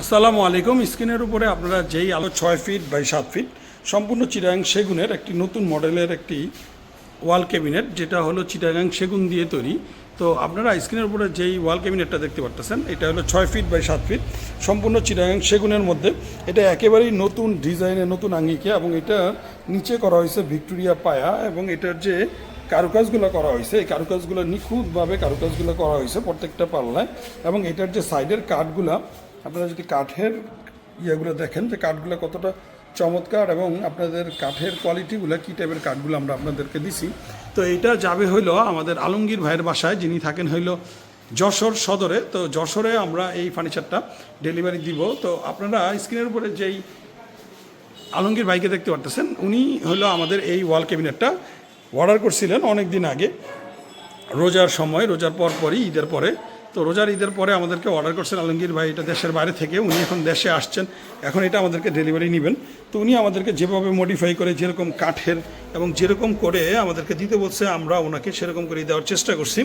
আসসালামু আলাইকুম। স্ক্রিনের উপরে আপনারা যেই আলো ছয় ফিট বাই সাত ফিট, সম্পূর্ণ চিটাগাং সেগুনের একটি নতুন মডেলের একটি ওয়াল ক্যাবিনেট, যেটা হলো চিটাগাং সেগুন দিয়ে তৈরি। তো আপনারা স্ক্রিনের উপরে যেই ওয়াল ক্যাবিনেটটা দেখতে পারতেছেন, এটা হলো ছয় ফিট বাই সাত ফিট, সম্পূর্ণ চিটাগাং সেগুনের মধ্যে। এটা একেবারেই নতুন ডিজাইনের, নতুন আঙ্গিকে, এবং এটা নিচে করা হয়েছে ভিক্টোরিয়া পায়া, এবং এটার যে কারুকাজগুলো করা হয়েছে, এই কারুকাজগুলো নিখুঁতভাবে কারুকাজগুলো করা হয়েছে প্রত্যেকটা পাল্লায়, এবং এটার যে সাইডের কাঠগুলা আপনারা যদি কাঠের ইয়েগুলো দেখেন যে কাঠগুলো কতটা চমৎকার এবং আপনাদের কাঠের কোয়ালিটিগুলো, কী টাইপের কাঠগুলো আমরা আপনাদেরকে দিছি। তো এইটা যাবে হইল আমাদের আলমগীর ভাইয়ের বাসায়, যিনি থাকেন হইল যশোর সদরে। তো যশোরে আমরা এই ফার্নিচারটা ডেলিভারি দিব। তো আপনারা স্ক্রিনের উপরে যেই আলমগীর ভাইকে দেখতে পারতেছেন, উনি হলো আমাদের এই ওয়াল ক্যাবিনেটটা অর্ডার করছিলেন অনেক দিন আগে। রোজার সময়, রোজার পর পরই, ঈদের পরে। তো রোজার ঈদের পরে আমাদেরকে অর্ডার করছেন আলমগীর ভাই, এটা দেশের বাইরে থেকে। উনি এখন দেশে আসছেন। এখন এটা আমাদেরকে ডেলিভারি নেবেন। তো উনি আমাদেরকে যেভাবে মডিফাই করে যেরকম কাঠের এবং যেরকম করে আমাদেরকে দিতে বলছে, আমরা ওনাকে সেরকম করে দেওয়ার চেষ্টা করছি।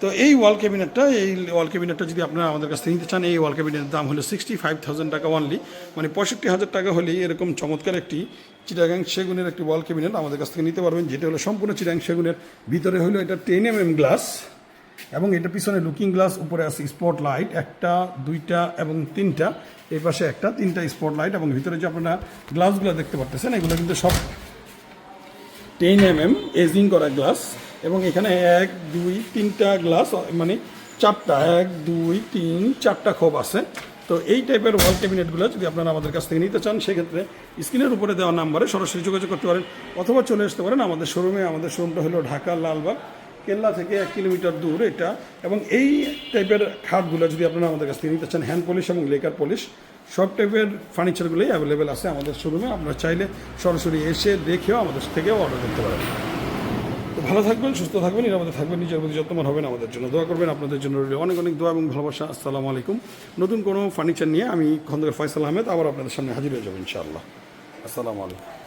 তো এই ওয়াল ক্যাবিনেটটা এই ওয়াল ক্যাবিনেটটা যদি আপনারা আমাদের কাছ থেকে নিতে চান, এই ওয়াল ক্যাবিনেটের দাম হলো সিক্সটি ফাইভ থাউজেন্ড টাকা অনলি মানে পঁয়ষট্টি হাজার টাকা হলেই এরকম চমৎকার একটি চিটাগাং সেগুনের একটি ওয়াল ক্যাবিনেট আমাদের কাছ থেকে নিতে পারবেন, যেটা হলো সম্পূর্ণ চিটাগাং সেগুনের। ভিতরে হলো এটা টেন এম এম গ্লাস এবং এটা পিছনে লুকিং গ্লাস উপরে আছে স্পট লাইট একটা, দুইটা এবং তিনটা। এই পাশে একটা, তিনটা স্পট লাইট এবং ভিতরে যে আপনারা গ্লাসগুলো দেখতে পারতেছেন, এগুলো কিন্তু সব টেন এম এম এজিং করা গ্লাস এবং এখানে এক, দুই, তিনটা গ্লাস মানে চারটা, এক, দুই, তিন, চারটা খোপ আছে। তো এই টাইপের ওয়াল ক্যাবিনেটগুলো যদি আপনারা আমাদের কাছ থেকে নিতে চান, সেক্ষেত্রে স্ক্রিনের উপরে দেওয়া নাম্বারে সরাসরি যোগাযোগ করতে পারেন অথবা চলে আসতে পারেন আমাদের শোরুমে আমাদের শোরুমটা হলো ঢাকা, লালবাগ কেল্লা থেকে এক কিলোমিটার দূর এটা। এবং এই টাইপের খাটগুলো যদি আপনারা আমাদের কাছ থেকে নিতে চান হ্যান্ড পলিশ এবং লেকার পলিশ সব টাইপের ফার্নিচারগুলোই অ্যাভেলেবেল আছে আমাদের শোরুমে আপনারা চাইলে সরাসরি এসে দেখেও আমাদের থেকেও অর্ডার করতে পারেন। তো ভালো থাকবেন, সুস্থ থাকবেন, নিরাপদে থাকবেন, নিজের প্রতি যত্নবান হবেন, আমাদের জন্য দোয়া করবেন। আপনাদের জন্য অনেক অনেক দোয়া এবং ভালোবাসা। আসসালামু আলাইকুম। নতুন কোনো ফার্নিচার নিয়ে আমি খন্দকার ফয়সাল আহমেদ আবার আপনাদের সামনে হাজির হয়ে যাব ইনশাআল্লাহ। আসসালামু আলাইকুম।